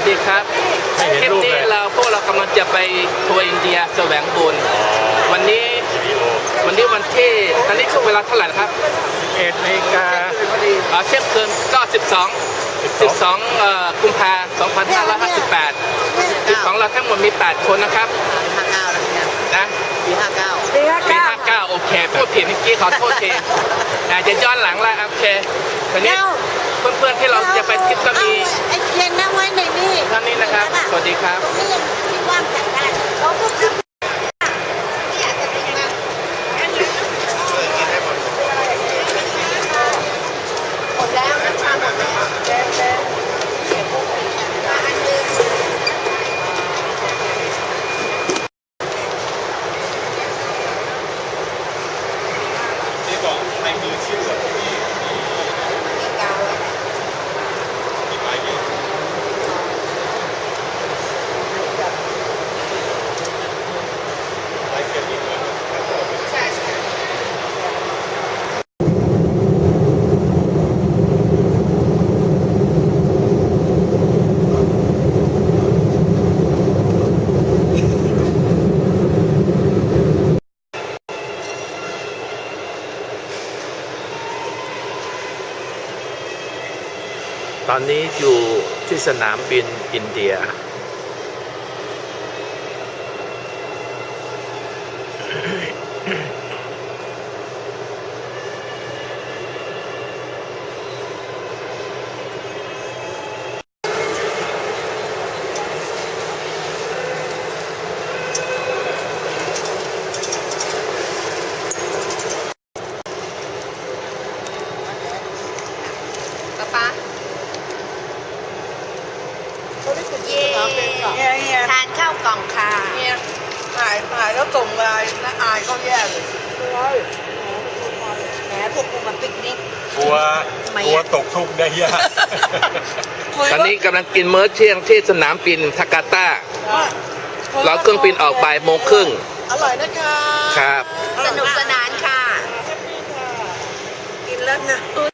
วัสดีครับไม่เห็นทริปรูปนี้เลย เราพวกเรากำลังจะไปทัวร์อินเดียแสวงบุญวันนี้วันนี้วันที่ตอนนี้ช่วงเวลาเท่าไหร่นะครับเอ็ดนาฬิกา อ่าเที่ยงคืนก็12 12เอ่อกุมภาพันธ์2558จุดของเราทั้งหมดมี 8 คนนะครับห้าเก้าแล้วเนี่ยนะปีห้าเก้าปีห้าปีเก้า59โอเคพูดผิดเมื่อกี้ขอโทษทีอาจจะย้อนหลังแล้วโอเคตอนนี้เพื่อนๆที่เราจะไปทริปก็มี ครับ สวัสดีครับตรงนี้ยังที่ว่าจัดได้เขาก็ทำอยากจะไปมาหมดแล้วน้ำชาหมดแล้วอันนึง นี่ก็ให้มือชื่อที่มีไม้เยอะไม้เกินอีกแล้ว ตอนนี้อยู่ที่สนามบินอินเดีย ป๊าป๊าเย่ เฮียเฮีย ทานข้าวกล่องค่ะเฮียถ่ายถ่ายแล้วส่งไลน์นะอายเขาแย่เลยแหมพวกกูมาปิกนิก กลัวกลัวตกทุกข์ได้ยากตอนนี้กำลังกินมื้อเที่ยงที่สนามบินทากาตาเราเครื่องบินออกบ่ายโมงครึ่ง อร่อยนะคะครับ สนุกสนานค่ะ กินแล้วนะถ่ายมากเลย